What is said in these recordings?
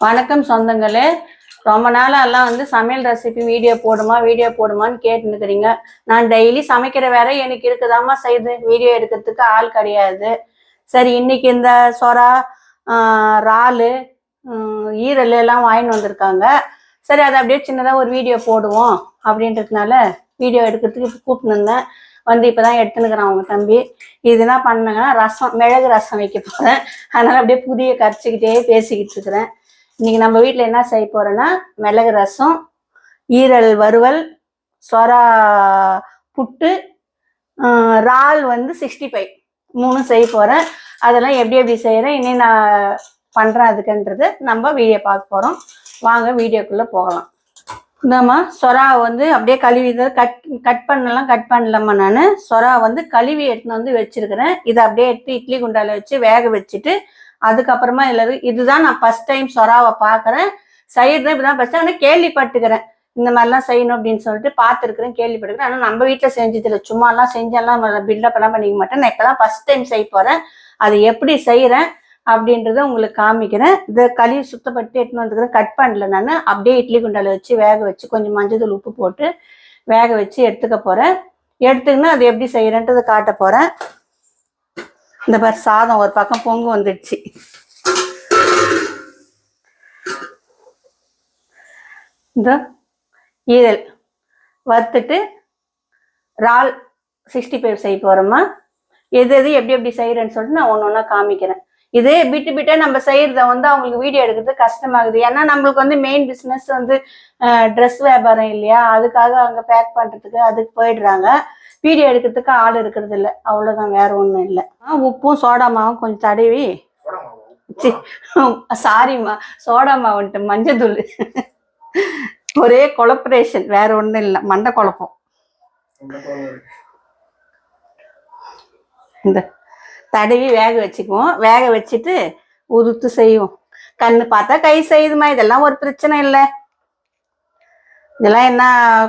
வணக்கம் சொந்தங்களே. ரொம்ப நாளெல்லாம் வந்து சமையல் ரெசிபி வீடியோ போடுமா வீடியோ போடுமான்னு கேட்டுனுக்குறீங்க நான் டெய்லி சமைக்கிற வேலை எனக்கு இருக்குதாம்மா செய்து வீடியோ எடுக்கிறதுக்கு ஆள் கிடையாது. சரி இன்னைக்கு இந்த சொரா இறால் ஈரல் எல்லாம் வாங்கின்னு வந்திருக்காங்க. சரி அதை அப்படியே சின்னதாக ஒரு வீடியோ போடுவோம் அப்படின்றதுனால வீடியோ எடுக்கிறதுக்கு இப்போ கூப்பிட்டுருந்தேன் வந்து இப்போ தான் எடுத்துனுக்குறான் அவங்க தம்பி. இது என்ன பண்ணுங்கன்னா ரசம் மிளகு ரசம் வைக்க போகிறேன் அதனால் அப்படியே புதிய கரைச்சிக்கிட்டே பேசிக்கிட்டு இருக்கிறேன். இன்னைக்கு நம்ம வீட்டில் என்ன செய்ய போகிறோன்னா மிளகு ரசம் ஈரல் வறுவல் சொரா புட்டு இறால் வந்து சிக்ஸ்டி ஃபைவ் மூணும் செய்ய போகிறேன் அதெல்லாம் எப்படி எப்படி செய்கிறேன் இன்னும் நான் பண்ணுறேன் அதுக்குன்றது நம்ம வீடியோ பார்க்க போகிறோம் வாங்க வீடியோக்குள்ளே போகலாம். இந்தாம்மா சொரா வந்து அப்படியே கழுவி இதை கட் கட் பண்ணலாம் கட் பண்ணலம்மா நான். சொரா வந்து கழுவி எடுத்துன்னு வந்து வச்சுருக்கிறேன். இதை அப்படியே எடுத்து இட்லி குண்டாவில் வச்சு வேக வச்சுட்டு அதுக்கப்புறமா எல்லாரும் இதுதான் நான் ஃபர்ஸ்ட் டைம் சொராவை பார்க்குறேன். செய்யறது இப்படிதான் ஃபர்ஸ்ட் ஆனால் கேள்விப்பட்டுக்கிறேன். இந்த மாதிரிலாம் செய்யணும் அப்படின்னு சொல்லிட்டு பார்த்துருக்குறேன் கேள்விப்பட்டுக்கிறேன். ஆனால் நம்ம வீட்டில் செஞ்சதில்லை. சும்மாலாம் செஞ்செல்லாம் பில்டப் எல்லாம் பண்ணிக்க மாட்டேன். நான் இப்போ தான் ஃபர்ஸ்ட் டைம் செய்ய போகிறேன் அது எப்படி செய்கிறேன் அப்படின்றத உங்களுக்கு காமிக்கிறேன். இதை கழுவி சுத்தப்பட்டு எடுத்துன்னு வந்துக்கிறேன். கட் பண்ணல நான். அப்படியே இட்லி குண்டால வச்சு வேக வச்சு கொஞ்சம் மஞ்சள் தூள் உப்பு போட்டு வேக வச்சு எடுத்துக்க போகிறேன் எடுத்துக்கினா அது எப்படி செய்கிறேன்றதை காட்ட போகிறேன் இந்த மாதிரி சாதம் ஒரு பக்கம் பொங்கு வந்துடுச்சு. இந்த ஈரல் வறுத்துட்டு இறால் சிக்ஸ்டி ஃபைவ் செய்ய போகிறோமா எது எது எப்படி எப்படி செய்கிறேன்னு சொல்லிட்டு நான் ஒன்று ஒன்றா காமிக்கிறேன். இதே பிட்டு பிட்டா நம்ம செய்யறத வந்து அவங்களுக்கு வீடியோ எடுக்கிறது கஷ்டமாகுது. ஏன்னா நம்மளுக்கு வந்து மெயின் பிஸ்னஸ் வந்து ட்ரெஸ் வியாபாரம் இல்லையா? அதுக்காக அங்கே பேக் பண்ணுறதுக்கு அதுக்கு போயிடுறாங்க. வீடியோ எடுக்கிறதுக்கு ஆள் இருக்கிறது இல்லை. அவ்வளோதான் வேற ஒன்றும் இல்லை. உப்பும் சோடா மாவும் கொஞ்சம் தடவி. சி சாரிம்மா சோடா மாவுன்ட்டு மஞ்சள் ஒரே கொலப்ரேஷன் வேற ஒன்றும் இல்லை. மண்டை குழப்பம். இந்த தடவி வேக வச்சுக்குவோம். வேக வச்சுட்டு உதுத்து செய்வோம். கண்ணு பார்த்தா கை செய்யுதுமா இதெல்லாம் ஒரு பிரச்சனை இல்லை. இதெல்லாம் என்ன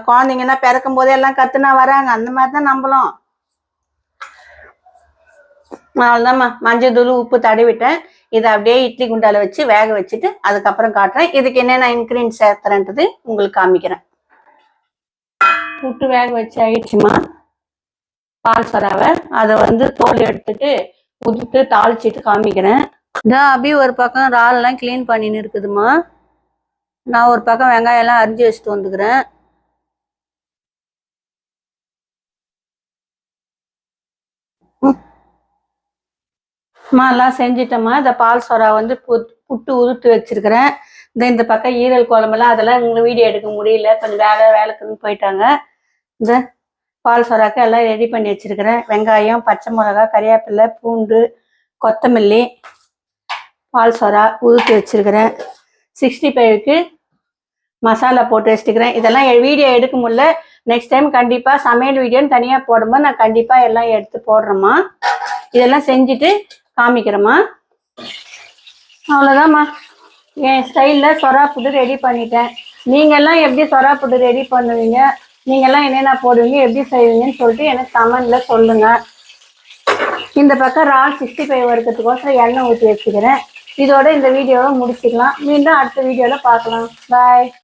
குழந்தைங்கன்னா பிறக்கும் போதே எல்லாம் கத்துனா வராங்க. அந்த மாதிரி தான் நம்மளும். அவ்வளோதாம்மா மஞ்சள் தூள் உப்பு தடவிட்டேன். இதை அப்படியே இட்லி குண்டால வச்சு வேக வச்சுட்டு அதுக்கப்புறம் காட்டுறேன். இதுக்கு என்னென்ன இன்க்ரீடியன்ட் சேர்த்துறேன்றது உங்களுக்கு காமிக்கிறேன். புட்டு வேக வச்சு ஆயிடுச்சுமா. பால் சராவை அதை வந்து தோல் எடுத்துட்டு உதுட்டு தாளிச்சிட்டு காமிக்கிறேன். இதான் அபி ஒரு பக்கம் இறாலெல்லாம் க்ளீன் பண்ணின்னு இருக்குதுமா. நான் ஒரு பக்கம் வெங்காயம் எல்லாம் அரிஞ்சு வச்சுட்டு வந்துக்கிறேன். அம்மா எல்லாம் செஞ்சிட்டோம்மா. இந்த பால் சொரா வந்து புட்டு உதுட்டு வச்சிருக்கிறேன். இந்த இந்த பக்கம் ஈரல் குழம்புலாம் அதெல்லாம் எங்களுக்கு வீடியோ எடுக்க முடியல. கொஞ்சம் வேலை வேலைக்குன்னு போயிட்டாங்க. இந்த பால் சொராக்கு எல்லாம் ரெடி பண்ணி வச்சிருக்கிறேன். வெங்காயம் பச்சை மிளகா கறிவேப்பிலை பூண்டு கொத்தமல்லி பால் சொரா உதுத்து வச்சிருக்கிறேன். சிக்ஸ்டி ஃபைவ்க்கு மசாலா போட்டு வச்சுக்கிறேன் இதெல்லாம் வீடியோ எடுக்க முடியல. நெக்ஸ்ட் டைம் கண்டிப்பாக சமையல் வீடியோன்னு தனியாக போடும்போது நான் கண்டிப்பாக எல்லாம் எடுத்து போடுறேம்மா. இதெல்லாம் செஞ்சுட்டு காமிக்கிறேம்மா. அவ்வளோதாம்மா என் ஸ்டைலில் சொரா புட்டு ரெடி பண்ணிட்டேன். நீங்கள்லாம் எப்படி சொரா புட்டு ரெடி பண்ணுவீங்க? நீங்கள்லாம் என்னென்ன போடுவீங்க? எப்படி செய்வீங்கன்னு சொல்லிட்டு எனக்கு கமெண்டில் சொல்லுங்கள் இந்த பக்கம் ரால் சிக்ஸ்டி ஃபைவ் வறுக்கிறதுக்கோசரம் எண்ணெய் ஊற்றி வச்சுக்கிறேன். இதோட இந்த வீடியோவை முடிச்சிடலாம். மீண்டும் அடுத்த வீடியோவில் பார்க்கலாம். பாய்